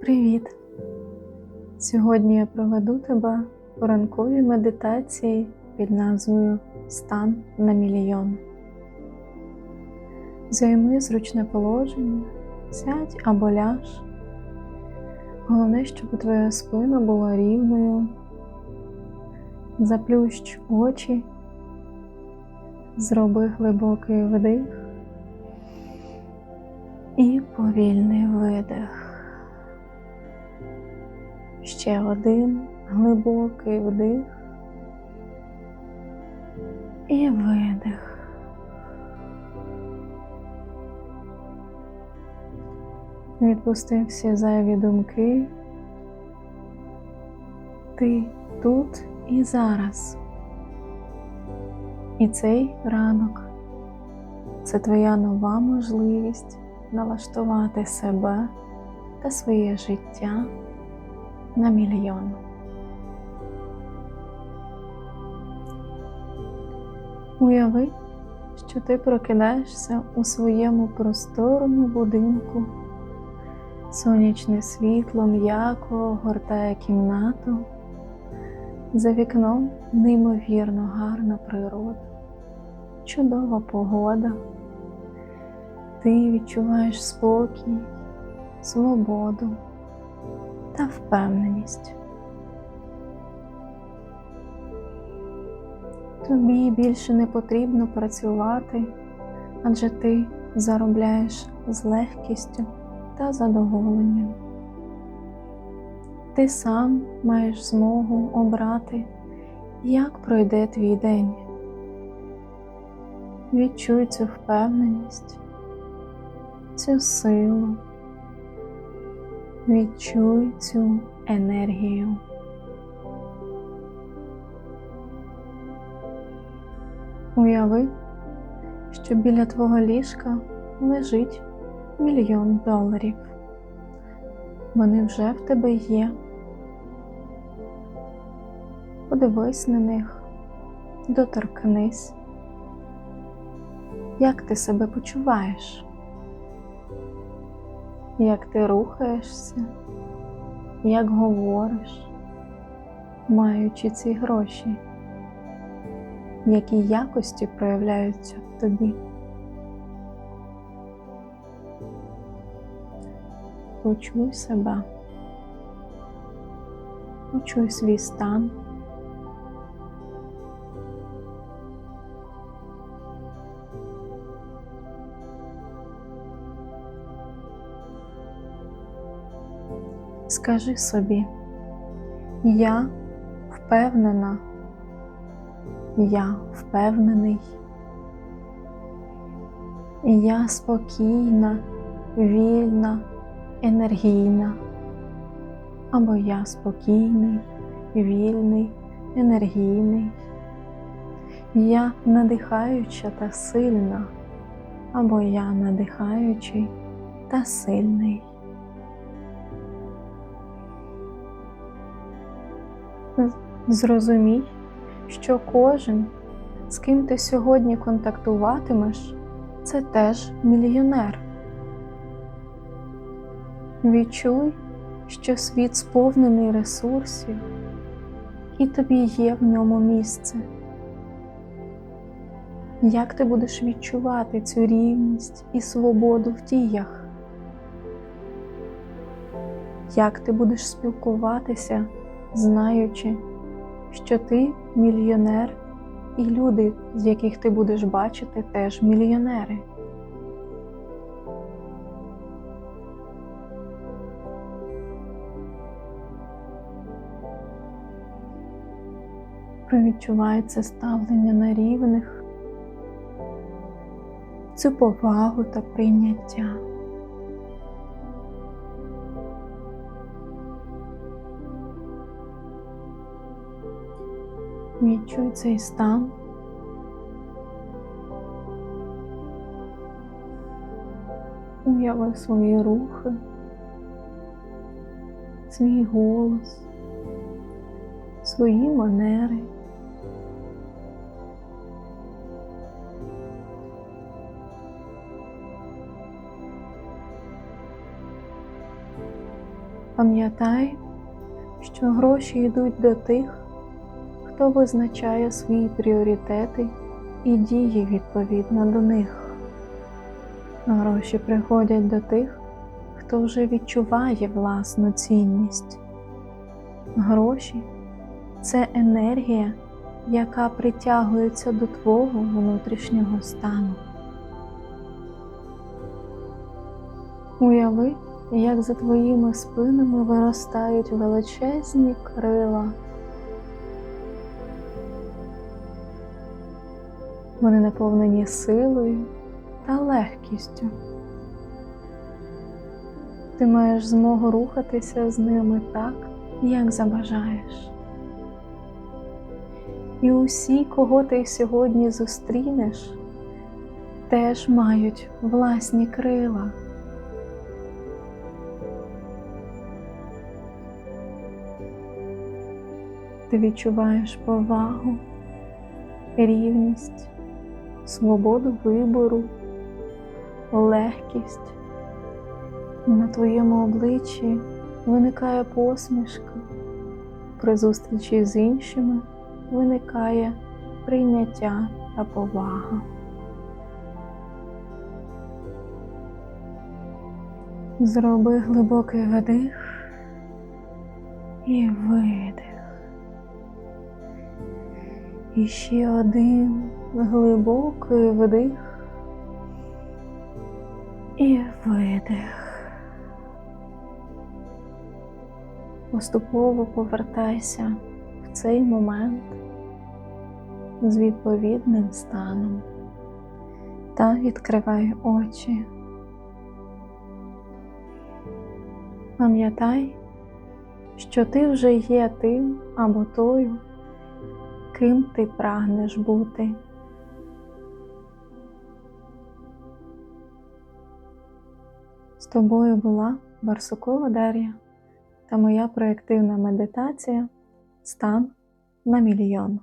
Привіт! Сьогодні я проведу тебе у ранковій медитації під назвою Стан на мільйон. Займи зручне положення, сядь або ляж. Головне, щоб твоя спина була рівною. Заплющ очі, зроби глибокий вдих і повільний видих. Ще один глибокий вдих і видих. Відпусти всі зайві думки. Ти тут і зараз. І цей ранок це твоя нова можливість налаштувати себе та своє життя на мільйон. Уяви, що ти прокидаєшся у своєму просторому будинку. Сонячне світло м'яко гортає кімнату. За вікном неймовірно гарна природа, чудова погода. Ти відчуваєш спокій, свободу та впевненість. Тобі більше не потрібно працювати, адже ти заробляєш з легкістю та задоволенням. Ти сам маєш змогу обрати, як пройде твій день. Відчуй цю впевненість, цю силу. Відчуй цю енергію. Уяви, що біля твого ліжка лежить мільйон доларів. Вони вже в тебе є. Подивись на них, доторкнись. Як ти себе почуваєш? Як ти рухаєшся, як говориш, маючи ці гроші, які якості проявляються в тобі. Почуй себе, почуй свій стан. Скажи собі, я впевнена, я впевнений, я спокійна, вільна, енергійна, або я спокійний, вільний, енергійний, я надихаюча та сильна, або я надихаючий та сильний. Зрозумій, що кожен, з ким ти сьогодні контактуватимеш, це теж мільйонер. Відчуй, що світ сповнений ресурсів, і тобі є в ньому місце. Як ти будеш відчувати цю рівність і свободу в діях? Як ти будеш спілкуватися? Знаючи, що ти мільйонер, і люди, з яких ти будеш бачити, теж мільйонери. Провідчувай це ставлення на рівних, цю повагу та прийняття. Відчуй цей стан. Уяви свої рухи, свій голос, свої манери. Пам'ятай, що гроші йдуть до тих, хто визначає свої пріоритети і діє відповідно до них. Гроші приходять до тих, хто вже відчуває власну цінність. Гроші це енергія, яка притягується до твого внутрішнього стану. Уяви, як за твоїми спинами виростають величезні крила. Вони наповнені силою та легкістю. Ти маєш змогу рухатися з ними так, як забажаєш. І усі, кого ти сьогодні зустрінеш, теж мають власні крила. Ти відчуваєш повагу, рівність, свободу вибору, легкість. На твоєму обличчі виникає посмішка, при зустрічі з іншими виникає прийняття та повага. Зроби глибокий вдих і видих. І ще один глибокий вдих і видих. Поступово повертайся в цей момент з відповідним станом та відкривай очі. Пам'ятай, що ти вже є тим або тою, ким ти прагнеш бути. З тобою була Барсукова Дар'я та моя проєктивна медитація Стан на мільйон.